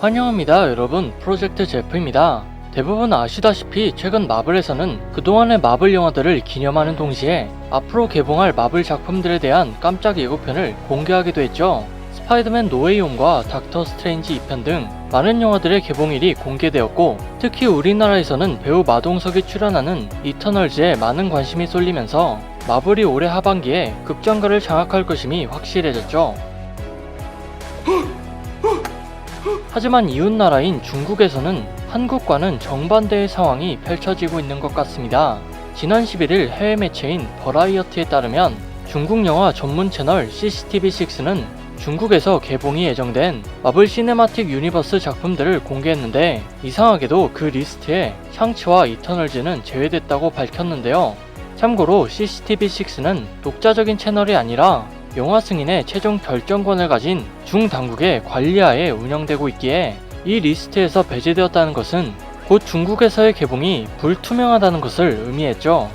환영합니다 여러분. 프로젝트 제프입니다. 대부분 아시다시피 최근 마블에서는 그동안의 마블 영화들을 기념하는 동시에 앞으로 개봉할 마블 작품들에 대한 깜짝 예고편을 공개하기도 했죠. 스파이더맨 노웨이홈과 닥터 스트레인지 2편 등 많은 영화들의 개봉일이 공개되었고 특히 우리나라에서는 배우 마동석이 출연하는 이터널즈에 많은 관심이 쏠리면서 마블이 올해 하반기에 극장가를 장악할 것임이 확실해졌죠 하지만 이웃나라인 중국에서는 한국과는 정반대의 상황이 펼쳐지고 있는 것 같습니다. 지난 11일 해외 매체인 버라이어티에 따르면 중국 영화 전문 채널 CCTV6는 중국에서 개봉이 예정된 마블 시네마틱 유니버스 작품들을 공개했는데 이상하게도 그 리스트에 샹치와 이터널즈는 제외됐다고 밝혔는데요. 참고로 CCTV6는 독자적인 채널이 아니라 영화 승인의 최종 결정권을 가진 중당국의 관리하에 운영되고 있기에 이 리스트에서 배제되었다는 것은 곧 중국에서의 개봉이 불투명하다는 것을 의미했죠.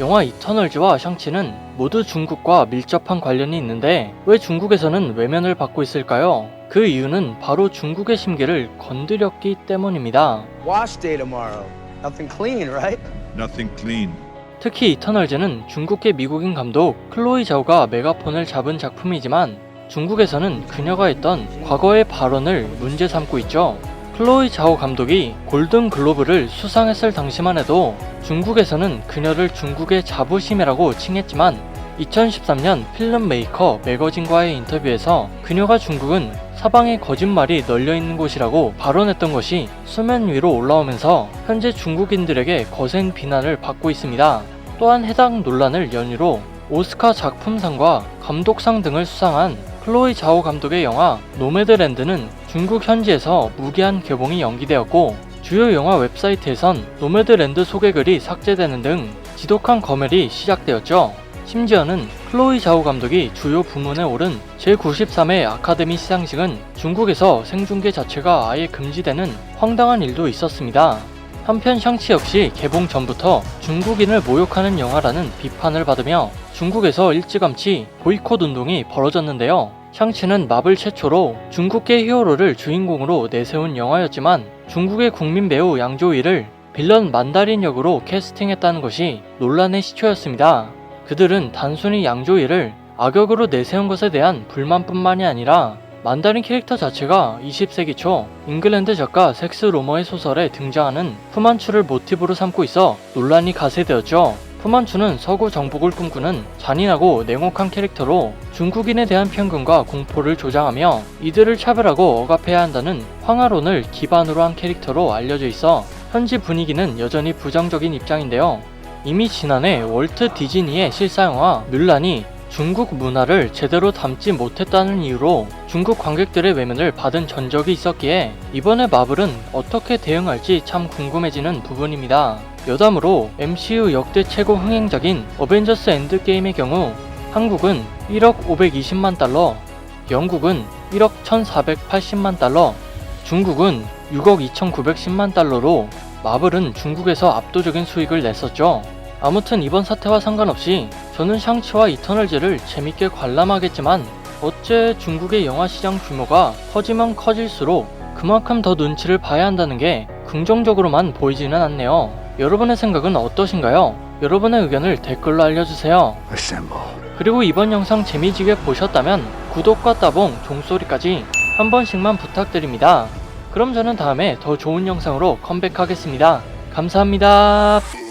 영화 이터널즈와 샹치는 모두 중국과 밀접한 관련이 있는데 왜 중국에서는 외면을 받고 있을까요? 그 이유는 바로 중국의 심기를 건드렸기 때문입니다. Wash day tomorrow. Nothing clean, right? Nothing clean. 특히 이터널즈는 중국계 미국인 감독 클로이 자오가 메가폰을 잡은 작품이지만 중국에서는 그녀가 했던 과거의 발언을 문제 삼고 있죠. 클로이 자오 감독이 골든 글로브를 수상했을 당시만 해도 중국에서는 그녀를 중국의 자부심이라고 칭했지만 2013년 필름 메이커 매거진과의 인터뷰에서 그녀가 중국은 사방에 거짓말이 널려 있는 곳이라고 발언했던 것이 수면 위로 올라오면서 현재 중국인들에게 거센 비난을 받고 있습니다. 또한 해당 논란을 연유로 오스카 작품상과 감독상 등을 수상한 클로이 자오 감독의 영화 노매드랜드는 중국 현지에서 무기한 개봉이 연기되었고 주요 영화 웹사이트에선 노매드랜드 소개글이 삭제되는 등 지독한 검열이 시작되었죠. 심지어는 클로이 자오 감독이 주요 부문에 오른 제93회 아카데미 시상식은 중국에서 생중계 자체가 아예 금지되는 황당한 일도 있었습니다. 한편 샹치 역시 개봉 전부터 중국인을 모욕하는 영화라는 비판을 받으며 중국에서 일찌감치 보이콧 운동이 벌어졌는데요. 샹치는 마블 최초로 중국계 히어로를 주인공으로 내세운 영화였지만 중국의 국민 배우 양조위를 빌런 만다린 역으로 캐스팅했다는 것이 논란의 시초였습니다. 그들은 단순히 양조위를 악역으로 내세운 것에 대한 불만뿐만이 아니라 만다린 캐릭터 자체가 20세기 초 잉글랜드 작가 섹스 로머의 소설에 등장하는 푸만추를 모티브로 삼고 있어 논란이 가세되었죠. 푸만추는 서구 정복을 꿈꾸는 잔인하고 냉혹한 캐릭터로 중국인에 대한 편견과 공포를 조장하며 이들을 차별하고 억압해야 한다는 황하론을 기반으로 한 캐릭터로 알려져 있어 현지 분위기는 여전히 부정적인 입장인데요. 이미 지난해 월트 디즈니의 실사 영화 뮬란이 중국 문화를 제대로 담지 못했다는 이유로 중국 관객들의 외면을 받은 전적이 있었기에 이번에 마블은 어떻게 대응할지 참 궁금해지는 부분입니다. 여담으로 MCU 역대 최고 흥행작인 어벤져스 엔드게임의 경우 한국은 1억 520만 달러, 영국은 1억 1480만 달러, 중국은 6억 2910만 달러로 마블은 중국에서 압도적인 수익을 냈었죠. 아무튼 이번 사태와 상관없이 저는 샹치와 이터널즈를 재밌게 관람하겠지만 어째 중국의 영화 시장 규모가 커지면 커질수록 그만큼 더 눈치를 봐야 한다는 게 긍정적으로만 보이지는 않네요. 여러분의 생각은 어떠신가요? 여러분의 의견을 댓글로 알려주세요. Assemble. 그리고 이번 영상 재미지게 보셨다면 구독과 따봉, 종소리까지 한 번씩만 부탁드립니다. 그럼 저는 다음에 더 좋은 영상으로 컴백하겠습니다. 감사합니다.